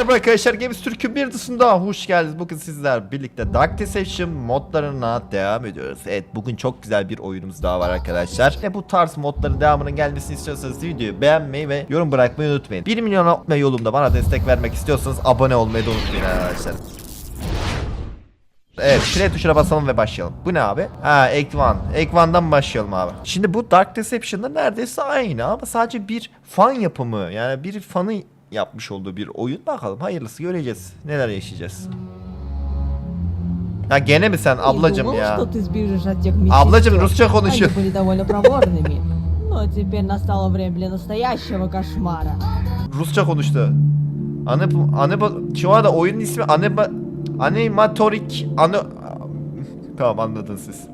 Merhaba arkadaşlar Games Türk'ün bir dışında hoş geldiniz. Bugün sizler birlikte Dark Deception modlarına devam ediyoruz. Evet bugün çok güzel bir oyunumuz daha var arkadaşlar. Ve bu tarz modların devamının gelmesini istiyorsanız videoyu beğenmeyi ve yorum bırakmayı unutmayın. 1 milyon atma yolumda bana destek vermek istiyorsanız abone olmayı da unutmayın arkadaşlar. Evet play tuşuna basalım ve başlayalım. Bu ne abi? Ha Act 1. Act 1'dan başlayalım abi. Şimdi bu Dark Deception'da neredeyse aynı ama sadece bir fan yapımı. Yani bir fanı yapmış olduğu bir oyun. Bakalım hayırlısı göreceğiz. Neler yaşayacağız. Ya gene mi sen Не ablacım думал, ya? что ты сбежишь от тех Ablacım медсестер. Rusça konuşuyor. Они были довольно проворными. Но теперь настало время для настоящего кошмара. Rusça konuştu. Anip, anip, şu anda oyunun ismi Anima, Animatorik Ano... Tamam anladınız siz.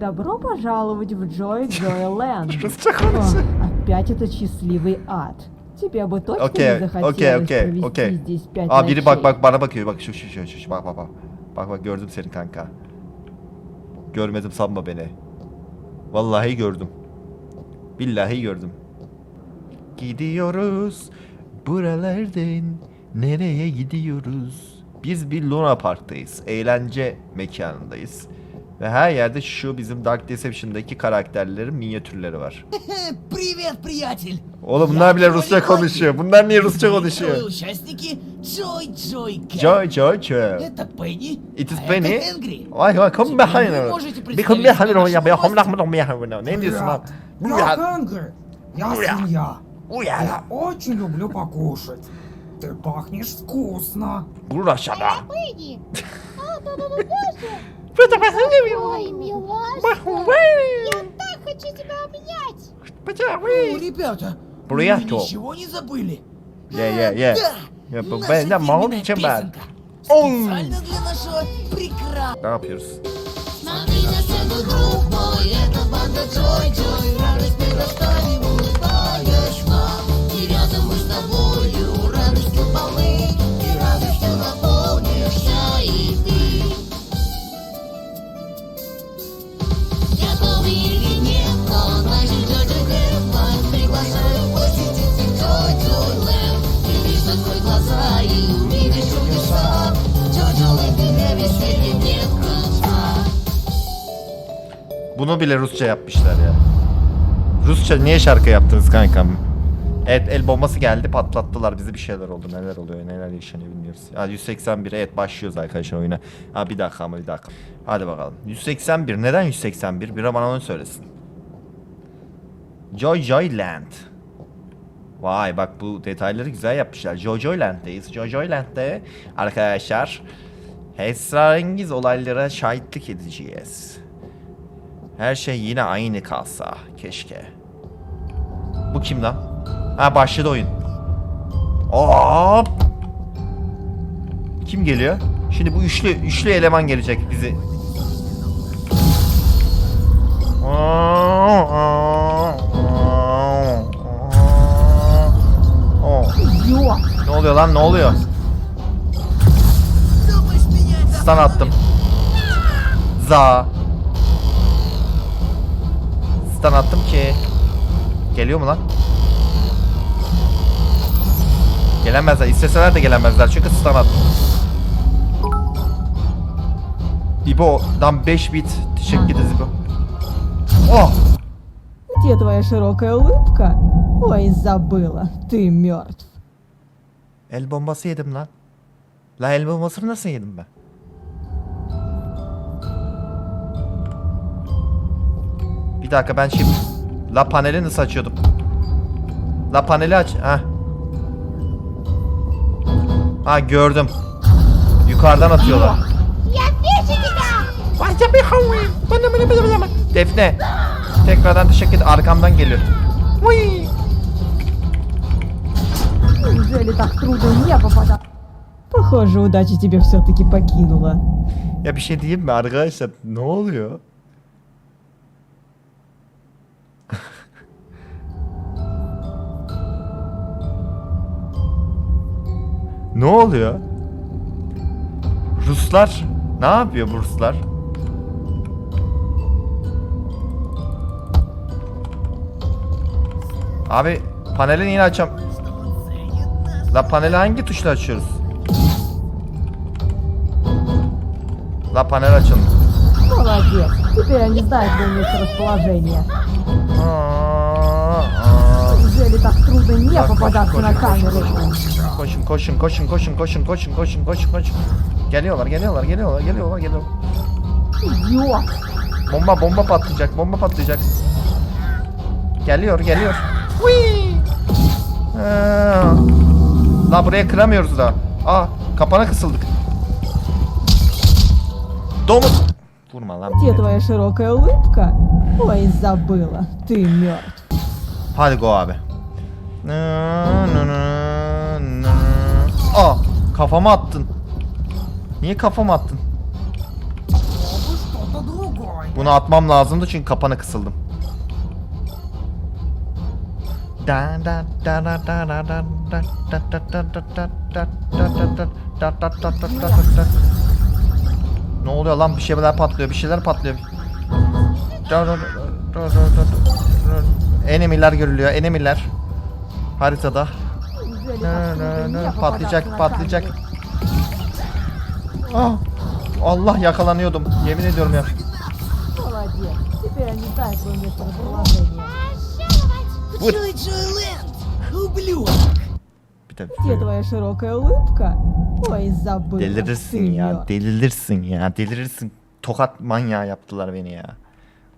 Добро пожаловать в Joy Joy Land. Rusça О, konuşuyor. опять этот счастливый ад. Тебе бы точно Окей, не захотелось окей, окей, провести окей. здесь пять Aa biri bak ночей? bak bana bakıyor bak şu şu şu şu şu bak bak bak. Bak bak gördüm seni kanka. Görmedim sanma beni. Vallahi gördüm. Billahi gördüm. Gidiyoruz buralardan nereye gidiyoruz? Biz bir Luna Park'tayız. Eğlence mekanındayız. Ve her yerde şu bizim Dark Deception'daki karakterlerin minyatürleri var. Привет, приятель! Oğlum bunlar bile Я Rusça Джоли konuşuyor. Bunlar niye Rusça Новые konuşuyor? участники Joy Joy Camp. Joy Joy Joy. Это Пенни. It is а Penny. Это Энгри. Vay vay kom Теперь behind вы her. можете Bir kom представить behind себе her ya. нашего Ben kom гостя? behind her. Ne diyorsun lan? Привет, Уя. я Хэнгри. Я Уя. свинья. Уя. Я очень люблю покушать. Ты пахнешь вкусно. Vurur aşağıda. Пенни! А, да-да-да, Даша! Кто-то посадил его. Ой, милашка. Я так хочу тебя обнять. Почему? Ребята, Мы ничего не забыли. Я, я, я. Я побежал на молча бат. Он. Специально для нашего прекрасного. Да, пирс. Смотри на сцену, друг мой, это банда Джой-Джой, радость мы. Bunu bile Rusça yapmışlar ya. Rusça niye şarkı yaptınız kankam? Evet el bombası geldi patlattılar bizi bir şeyler oldu neler oluyor neler yaşanıyor bilmiyoruz. Ha 181 evet başlıyoruz arkadaşlar oyuna. Ha bir dakika ama bir dakika. Hadi bakalım. 181 neden 181? Biri bana onu söylesin. Joy Joy Land. Vay bak bu detayları güzel yapmışlar. Joy Joy Land'deyiz. Joy Joy Land'de arkadaşlar esrarengiz olaylara şahitlik edeceğiz. Her şey yine aynı kalsa keşke. Bu kim lan? Ha başladı oyun. Hop. Kim geliyor? Şimdi bu üçlü üçlü eleman gelecek bizi. Ne oluyor lan ne oluyor? Stun attım. Za Stun attım ki. Geliyor mu lan? Gelemezler. İsteseler de gelemezler. Çünkü stun attım. İbo'dan 5 bit. Teşekkür ederiz İbo. Oh! Где твоя широкая улыбка? Ой, забыла. Ты мертв. El bombası yedim lan. La el bombasını nasıl yedim ben? Bir dakika ben şimdi La paneli nasıl açıyordum? La paneli aç. Ha. Ha gördüm. Yukarıdan atıyorlar. Я вижу тебя! Defne. Tekrardan teşekkür ederim. Arkamdan geliyor. Uy. Неужели так трудно не попадать? Похоже, удача тебя все-таки покинула. Ya bir şey diyeyim mi arkadaşlar? Ne oluyor? Ne oluyor? Ruslar ne yapıyor bu Ruslar? Abi paneli yine açam. La paneli hangi tuşla açıyoruz? La panel açıldı. Молодец. Теперь они знают, где у них расположение. Aa так трудно не Так, попадаться на koş, koş, камеры? Koşun koşun koşun koşun koşun koşun koşun koşun koşun. Geliyorlar geliyorlar geliyorlar geliyorlar geliyorlar. Идиот! Bomba bomba patlayacak bomba patlayacak. Geliyor geliyor. Whee! Aa. La buraya kıramıyoruz da. Aa kapana kısıldık. Domuz. Vurma lan. Где milleti. твоя широкая улыбка? Ой, забыла. Ты мертв. Hadi go abi. Aa kafama attın. Niye kafama attın? Bunu atmam lazımdı çünkü kapana kısıldım. Ne oluyor lan bir şeyler patlıyor bir şeyler patlıyor. Enemiler görülüyor enemiler haritada. Nö, nö, nö. Patlayacak, patlayacak. Ah, Allah yakalanıyordum. Yemin ediyorum ya. Вырт. Bir de Где ya, delirsin ya, delirsin. Tokat manyağı yaptılar beni ya.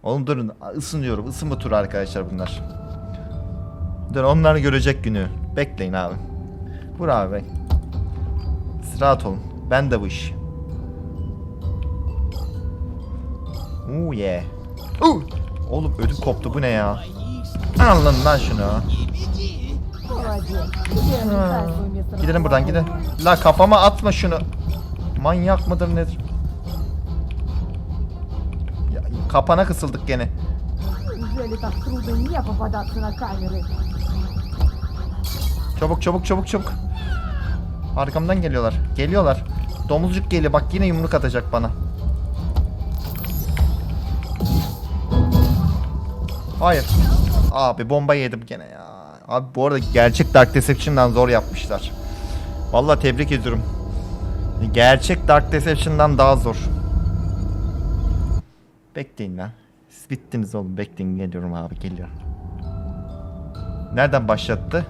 Oğlum durun, ısınıyorum. Isınma turu arkadaşlar bunlar. Dur onlar görecek günü. Bekleyin abi. Vur abi bek. Rahat olun. Ben de bu iş. Ooh yeah. Ooh. Oğlum ödüm koptu bu ne ya? Anladın lan şunu. Gidelim buradan gidelim. La kafama atma şunu. Manyak mıdır nedir? Ya, kapana kısıldık gene. Çabuk çabuk çabuk çabuk. Arkamdan geliyorlar. Geliyorlar. Domuzcuk geliyor. Bak yine yumruk atacak bana. Hayır. Abi bomba yedim gene ya. Abi bu arada gerçek Dark Deception'dan zor yapmışlar. Vallahi tebrik ediyorum. Gerçek Dark Deception'dan daha zor. Bekleyin lan. Siz bittiniz oğlum. Bekleyin geliyorum abi geliyorum. Nereden başlattı?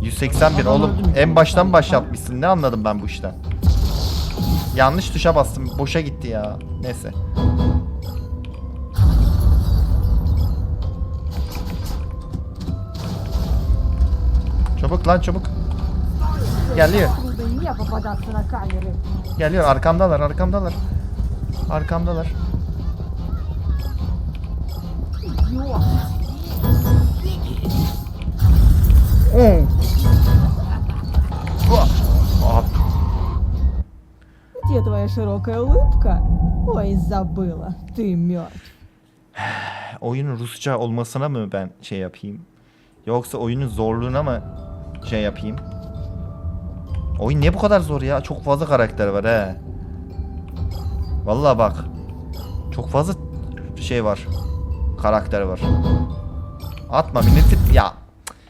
181 Adam öldü oğlum en baştan başlatmışsın ne anladım ben bu işten. Yanlış tuşa bastım boşa gitti ya. Neyse. Çabuk lan çabuk. Geliyor. Geliyor arkamdalar arkamdalar. Arkamdalar. Oh. Где твоя широкая улыбка? Ой, забыла. Ты мертв. oyunun Rusça olmasına mı ben şey yapayım? Yoksa oyunun zorluğuna mı şey yapayım? Oyun niye bu kadar zor ya? Çok fazla karakter var he. Vallahi bak. Çok fazla şey var. Karakter var. Atma milleti ya.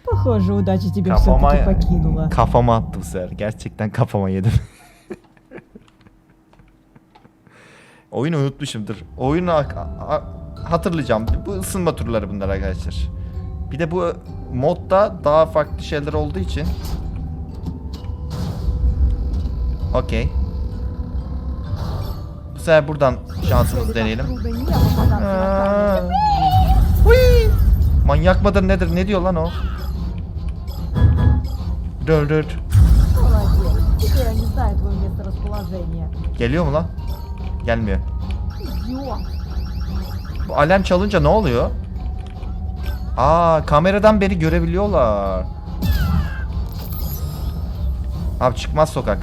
Похоже, удача тебя Kafama, все-таки покинула. kafama attı bu sefer. Gerçekten kafama yedim. Oyunu unutmuşumdur. Oyunu hatırlayacağım. Bu ısınma turları bunlar arkadaşlar. Bir de bu e, modda daha farklı şeyler olduğu için. Okey. Bu sefer buradan şansımızı deneyelim. Ee, Aa. Manyak mıdır nedir? Ne diyor lan o? Dur dur. Geliyor mu lan? Gelmiyor. Bu alem çalınca ne oluyor? Aa kameradan beni görebiliyorlar. Abi çıkmaz sokak.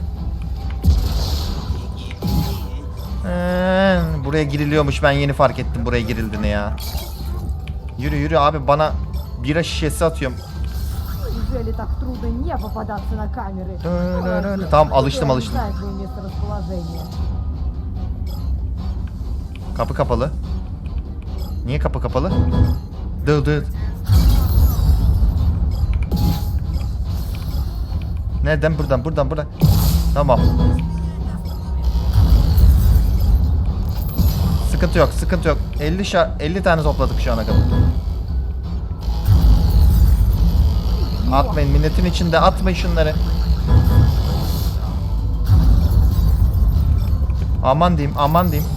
Ee, buraya giriliyormuş ben yeni fark ettim buraya girildiğini ya. Yürü yürü abi bana bira şişesi atıyorum. Tamam alıştım alıştım. Kapı kapalı. Niye kapı kapalı? Dı dı. Nereden? Buradan, buradan, buradan. Tamam. Sıkıntı yok, sıkıntı yok. 50 şa 50 tane topladık şu ana kadar. Atmayın, milletin içinde atmayın şunları. Aman diyeyim, aman diyeyim.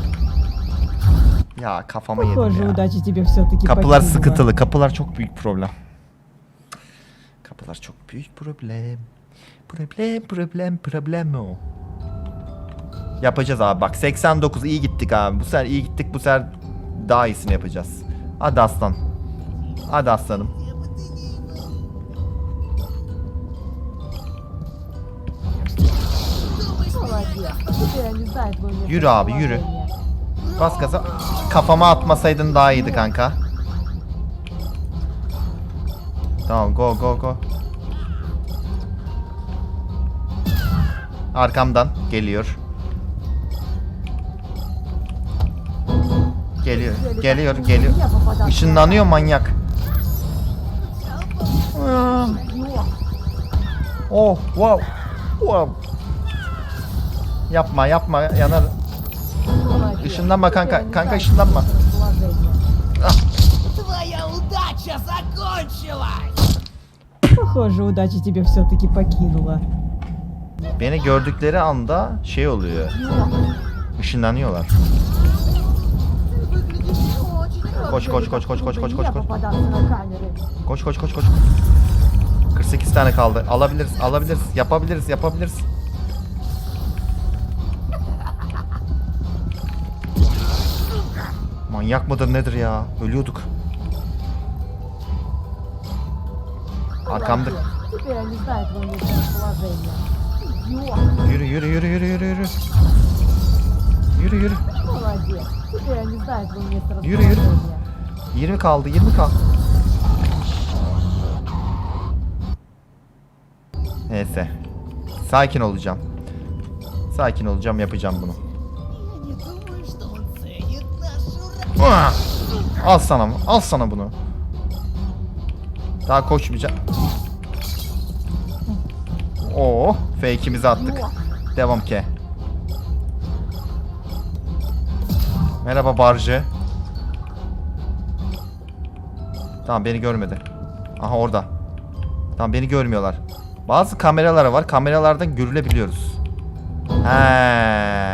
Ya kafama yedim Похоже, ya. удача тебе все-таки Kapılar покинула. sıkıntılı. Kapılar çok büyük problem. Kapılar çok büyük problem. Problem, problem, problem o. Yapacağız abi bak 89 iyi gittik abi. Bu sefer iyi gittik. Bu sefer daha iyisini yapacağız. Hadi aslan. Hadi aslanım. Молодец. Теперь они знают твое место Yürü abi, yürü. Bas gaza. Kafama atmasaydın daha iyiydi kanka. Tamam go go go. Arkamdan geliyor. Geliyor, geliyor, geliyor. Işınlanıyor manyak. Oh, wow. Wow. Yapma, yapma. Yanar Молодец. Işınlanma Теперь kanka, они kanka знают ışınlanma. твое расположение. Твоя удача закончилась! Похоже, удача тебя все-таки покинула. Beni gördükleri anda şey oluyor. Işınlanıyorlar. Koş koş koş koş koş koş koş koş. попадаться на камеры. Koş koş koş koş. 48 tane kaldı. Alabiliriz, alabiliriz. Yapabiliriz, yapabiliriz. Manyak mıdır nedir ya? Ölüyorduk. Arkamda. Yürü yürü yürü yürü yürü yürü. Yürü yürü. Yürü yürü. 20 kaldı 20 kaldı. Neyse. Sakin olacağım. Sakin olacağım yapacağım bunu. Al sana, al sana bunu. Daha koşmayacağım. Oo, fake'imizi attık. Devam ke. Merhaba barcı. Tamam beni görmedi. Aha orada. Tamam beni görmüyorlar. Bazı kameralar var. Kameralardan görülebiliyoruz. He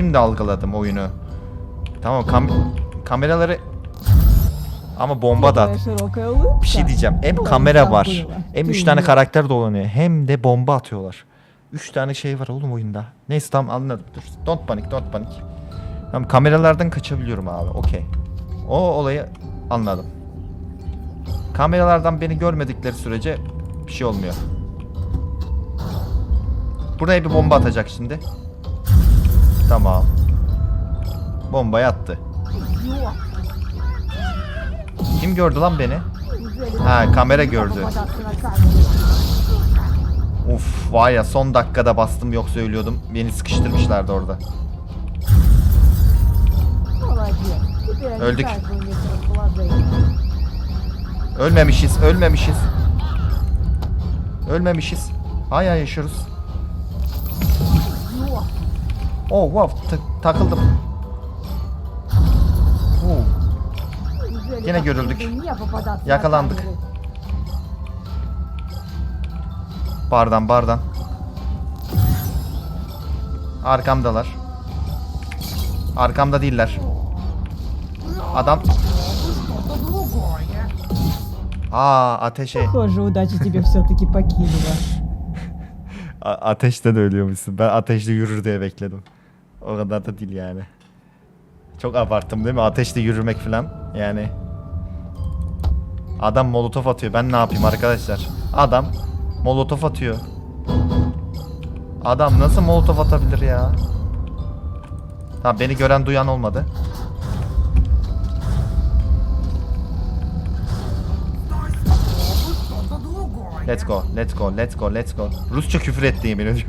şimdi algıladım oyunu. Tamam kam kameraları ama bomba da at. Bir şey diyeceğim. Hem kamera var. Hem 3 tane karakter dolanıyor. Hem de bomba atıyorlar. 3 tane şey var oğlum oyunda. Neyse tamam anladım. Dur. Don't panik, don't panik. Tamam kameralardan kaçabiliyorum abi. Okey. O olayı anladım. Kameralardan beni görmedikleri sürece bir şey olmuyor. Buraya bir bomba atacak şimdi. Tamam. Bomba yattı. Kim gördü lan beni? Ha kamera gördü. Uf vay ya son dakikada bastım yoksa ölüyordum. Beni sıkıştırmışlardı orada. Öldük. Ölmemişiz, ölmemişiz. Ölmemişiz. Hala yaşıyoruz. Идиот. Oh wow ta- takıldım. Oo, Неужели Yine так görüldük. трудно мне попадаться на Yakalandık. камеры? bardan bardan. Arkamdalar. Arkamda değiller. Adam. Что-то другое. Aa ateşe. Похоже, удача тебя все-таки покинула. A- ateşte de ölüyormuşsun. Ben ateşte yürür diye bekledim. O kadar da değil yani. Çok abarttım değil mi? Ateşle yürümek falan. Yani. Adam molotof atıyor. Ben ne yapayım arkadaşlar? Adam molotof atıyor. Adam nasıl molotof atabilir ya? Tamam beni gören duyan olmadı. Let's go, let's go, let's go, let's go. Rusça küfür etti yemin.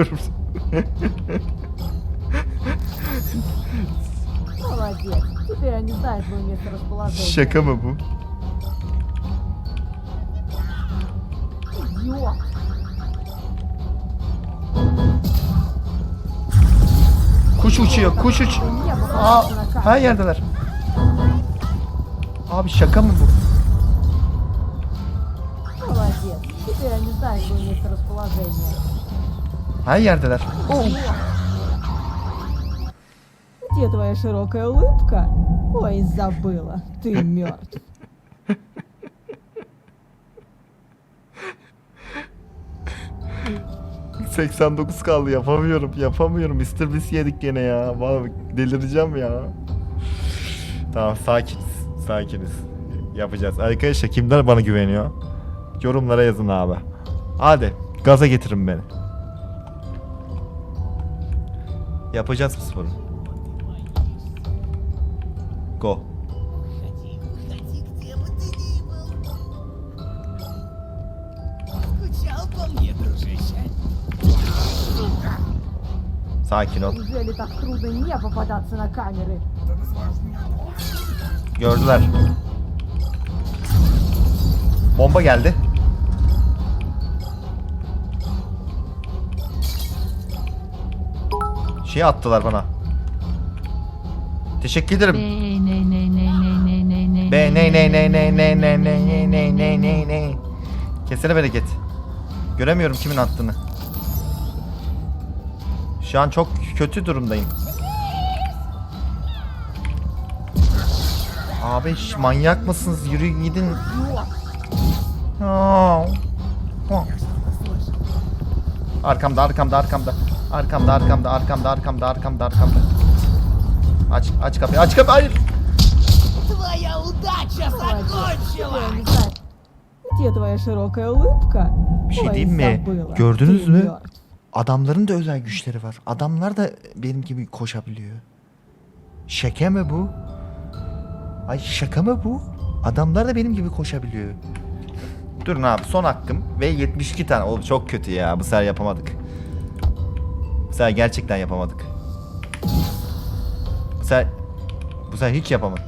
Молодец. Теперь они знают твое место расположения. Şaka mı bu? Идиот. Kuş uçuyor, kuş uç. Небо Aa, похоже на камень. her yerdeler. Abi şaka mı bu? Молодец. Теперь они знают твое место расположения. Her yerdeler. Oh. Где твоя широкая улыбка? Ой, забыла. Ты мертв. 89 kaldı yapamıyorum yapamıyorum Mr. Beast yedik gene ya Vallahi delireceğim ya Tamam sakiniz sakiniz Yapacağız arkadaşlar kimler bana güveniyor Yorumlara yazın abi Hadi gaza getirin beni Yapacağız bu sporu дружище. Sakin ol Неужели так трудно не попадаться на камеры? Ты называешь меня дурой? Gördüler Bomba geldi Şey attılar bana Teşekkür ederim Be ne ne ne ne ne ne ne ne ne ne ne ne Kesene bereket. Göremiyorum kimin attığını. Şu an çok kötü durumdayım. Abi şş, manyak mısınız? Yürüyün gidin. Aa. Oh. Arkamda arkamda arkamda. Arkamda arkamda arkamda arkamda arkamda arkamda. Aç aç kapıyı aç kapıyı hayır. Твоя удача Молодец. Теперь закончилась. они знают. Где твоя широкая улыбка? Bir şey Ой, diyeyim mi? забыла. Gördünüz Ты mü? мертв. Adamların da özel güçleri var. Adamlar da benim gibi koşabiliyor. Şaka mı bu? Ay şaka mı bu? Adamlar da benim gibi koşabiliyor. Durun abi son hakkım ve 72 tane. Oğlum çok kötü ya. Bu sefer yapamadık. Bu sefer gerçekten yapamadık. sefer bu sefer hiç yapamadım.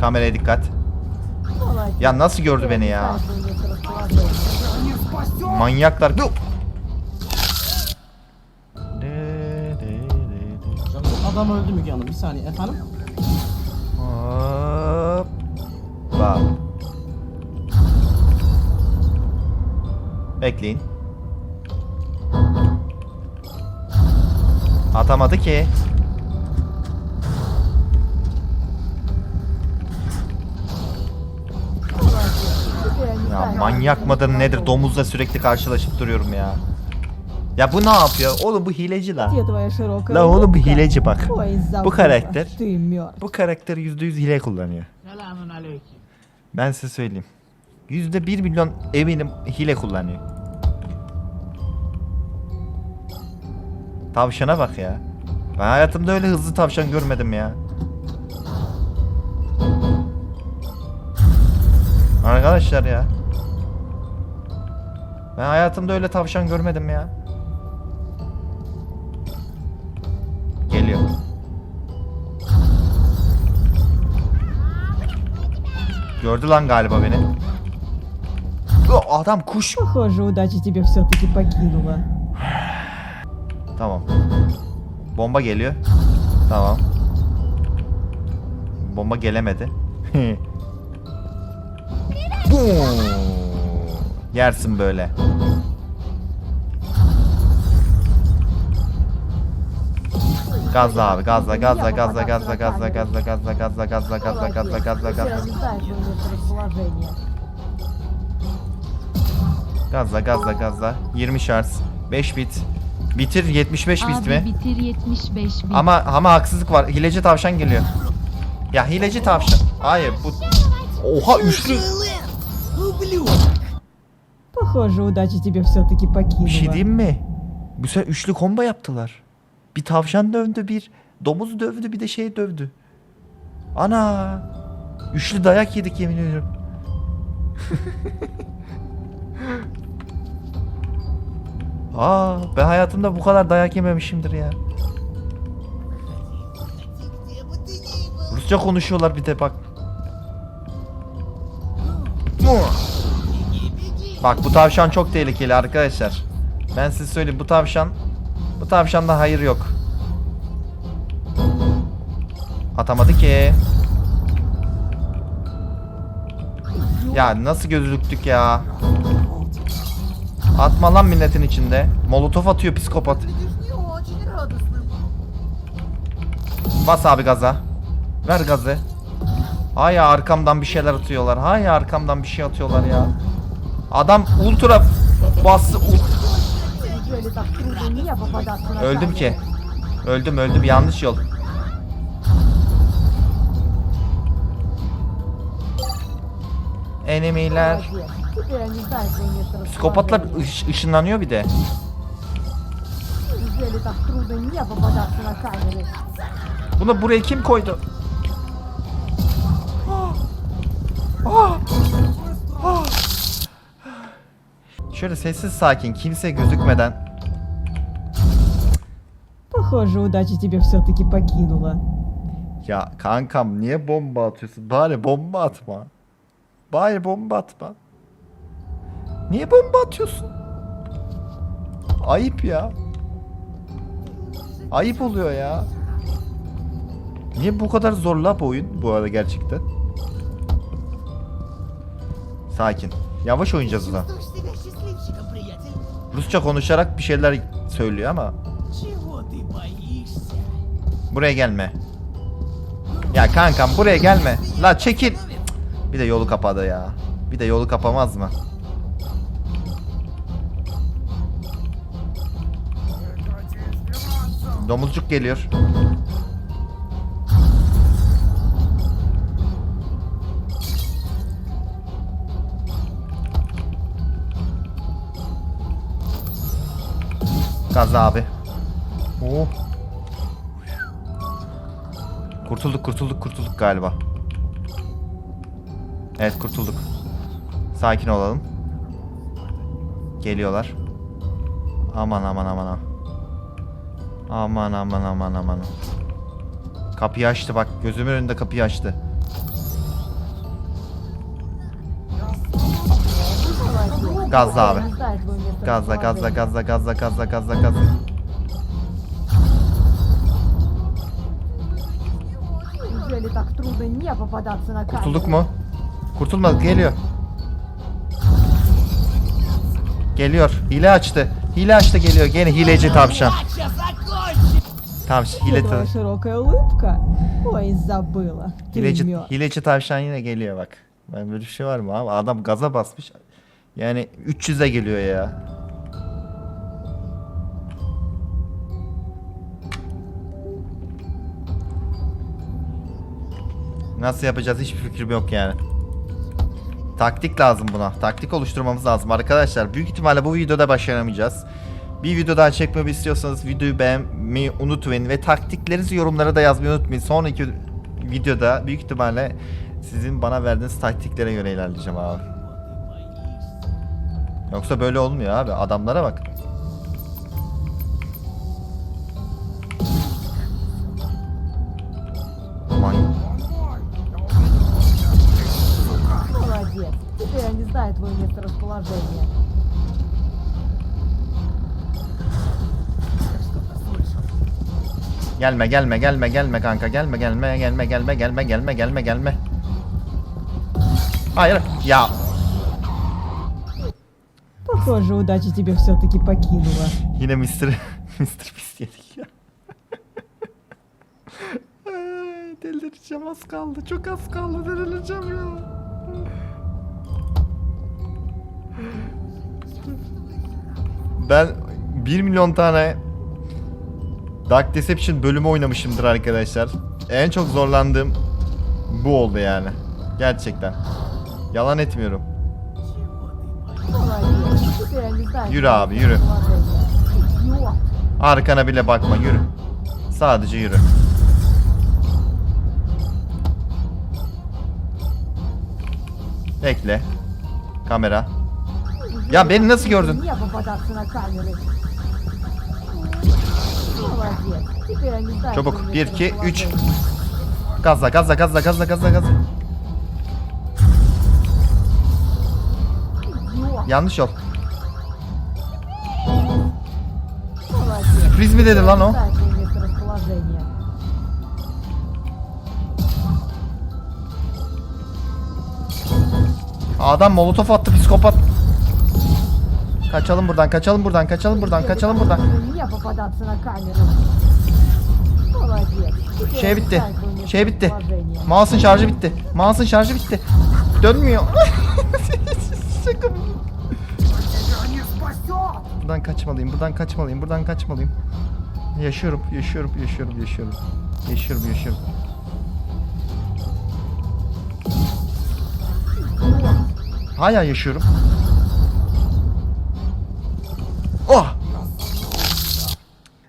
Kameraya dikkat. Ya nasıl gördü beni ya? Manyaklar. Yok. Adam öldü Müge Hanım. Bir saniye efendim. Hop. Bekleyin. Atamadı ki. Ya manyak mıdır nedir? Domuzla sürekli karşılaşıp duruyorum ya. Ya bu ne yapıyor? Oğlum bu hileci la. La oğlum bu hileci bak. Bu karakter. Bu karakter yüzde yüz hile kullanıyor. Ben size söyleyeyim. Yüzde bir milyon eminim hile kullanıyor. Tavşana bak ya. Ben hayatımda öyle hızlı tavşan görmedim ya. Arkadaşlar ya. Ben hayatımda öyle tavşan görmedim ya. Geliyor. Gördü lan galiba beni. O, Adam kuş. Похоже, удача тебя все-таки покинула. Tamam. Bomba geliyor. Tamam. Bomba gelemedi. Yersin böyle. Gazla abi gazla gazla gazla gazla gazla gazla gazla gazla gazla gazla gazla gazla gazla Gazla gazla gazla 20 şarj 5 bit bitir 75 bit Abi mi? bitir 75 bit. Ama ama haksızlık var. Hileci tavşan geliyor. Ya hileci tavşan. Hayır bu Oha üçlü. Лэнд, ублюдок. Похоже, удача тебя все-таки покинула. Bir şey diyeyim mi? Bu sefer üçlü combo yaptılar. Bir tavşan dövdü, bir domuz dövdü, bir de şey dövdü. Ana! Üçlü dayak yedik yemin ediyorum. Aa ben hayatımda bu kadar dayak yememişimdir ya. Rusça konuşuyorlar bir de bak. Bak bu tavşan çok tehlikeli arkadaşlar. Ben size söyleyeyim bu tavşan bu tavşanda hayır yok. Atamadı ki. Ya nasıl gözüktük ya? Atma lan milletin içinde. Molotof atıyor psikopat. Bas abi gaza. Ver gazı. Haya arkamdan bir şeyler atıyorlar. Haya arkamdan bir şey atıyorlar ya. Adam ultra bastı. Öldüm ki. Öldüm öldüm yanlış yol. Enemiler. Молодец. Теперь они знают твое место Psikopatlar расположения. ış- ışınlanıyor bir de. Неужели так трудно мне попадаться на камеры? Bunu buraya kim koydu? Ah! Ah! Şöyle sessiz sakin kimse gözükmeden Похоже, удача тебя все-таки покинула. Ya kankam niye bomba atıyorsun? Bari bomba atma. Bari bomba atma. Niye bomba atıyorsun? Ayıp ya. Ayıp oluyor ya. Niye bu kadar zorla bu oyun bu arada gerçekten? Sakin. Yavaş oynayacağız ulan. Rusça konuşarak bir şeyler söylüyor ama. Buraya gelme. Ya kankam buraya gelme. La çekil. Bir de yolu kapadı ya. Bir de yolu kapamaz mı? Domuzcuk geliyor. Gaz abi. Oh. Kurtulduk kurtulduk kurtulduk galiba. Evet kurtulduk. Sakin olalım. Geliyorlar. Aman aman aman aman. Aman aman aman aman. Kapıyı açtı bak. Gözümün önünde kapıyı açtı. Gazla abi. Gazla gazla gazla gazla gazla gazla gazla. Kurtulduk mu? Kurtulmadık geliyor. Geliyor. Hile açtı. Hile açtı geliyor. Gene hileci tavşan. Tavşan hile tavşan. Hileci, hileci tavşan yine geliyor bak. Ben böyle bir şey var mı abi? Adam gaza basmış. Yani 300'e geliyor ya. Nasıl yapacağız hiçbir fikrim yok yani. Taktik lazım buna. Taktik oluşturmamız lazım arkadaşlar. Büyük ihtimalle bu videoda başaramayacağız. Bir video daha çekmemi istiyorsanız videoyu beğenmeyi unutmayın ve taktiklerinizi yorumlara da yazmayı unutmayın. Sonraki videoda büyük ihtimalle sizin bana verdiğiniz taktiklere göre ilerleyeceğim abi. Yoksa böyle olmuyor abi. Adamlara bak. Gelme gelme gelme gelme kanka gelme gelme gelme gelme gelme gelme gelme gelme. Hayır ya Похоже, удача тебя все-таки покинула. yine Mr. Mr. Beast yedik ya. Ay, Delireceğim az kaldı çok az kaldı delireceğim ya. Ben 1 milyon tane Dark Deception bölümü oynamışımdır arkadaşlar. En çok zorlandığım bu oldu yani. Gerçekten. Yalan etmiyorum. Yürü abi yürü. Arkana bile bakma yürü. Sadece yürü. Bekle. Kamera. Ya beni nasıl gördün? Çabuk. 1, 2, 3. Gazla, gazla, gazla, gazla, gazla, gazla. Yanlış yol. Sürpriz mi dedi lan o? Adam molotof attı psikopat. Kaçalım buradan, kaçalım buradan, kaçalım buradan, kaçalım buradan. Şey bitti. Şey bitti. Mouse'un şarjı bitti. Mouse'un şarjı bitti. Dönmüyor. Sıkım. Buradan kaçmalıyım. Buradan kaçmalıyım. Buradan kaçmalıyım. Yaşıyorum. Yaşıyorum. Yaşıyorum. Yaşıyorum. Yaşıyorum. Yaşıyorum. Hala yaşıyorum.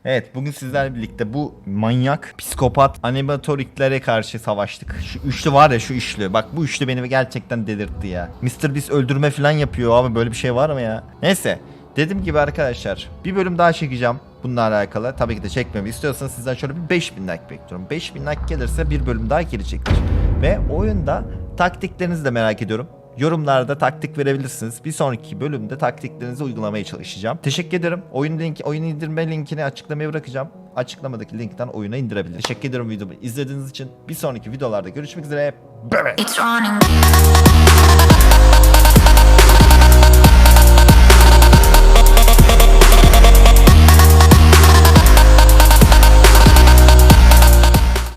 Evet bugün sizlerle birlikte bu manyak, psikopat animatoriklere karşı savaştık. Şu üçlü var ya şu üçlü. Bak bu üçlü beni gerçekten delirtti ya. Mr. Beast öldürme falan yapıyor abi böyle bir şey var mı ya? Neyse. Dediğim gibi arkadaşlar bir bölüm daha çekeceğim bununla alakalı. Tabii ki de çekmemi istiyorsanız sizden şöyle bir 5000 like bekliyorum. 5000 like gelirse bir bölüm daha geri çekilir. Ve oyunda taktiklerinizi de merak ediyorum. Yorumlarda taktik verebilirsiniz. Bir sonraki bölümde taktiklerinizi uygulamaya çalışacağım. Teşekkür ederim. Oyun linki, oyun indirme linkini açıklamaya bırakacağım. Açıklamadaki linkten oyuna indirebilirsiniz. Teşekkür ederim videomu izlediğiniz için. Bir sonraki videolarda görüşmek üzere. Bye bye.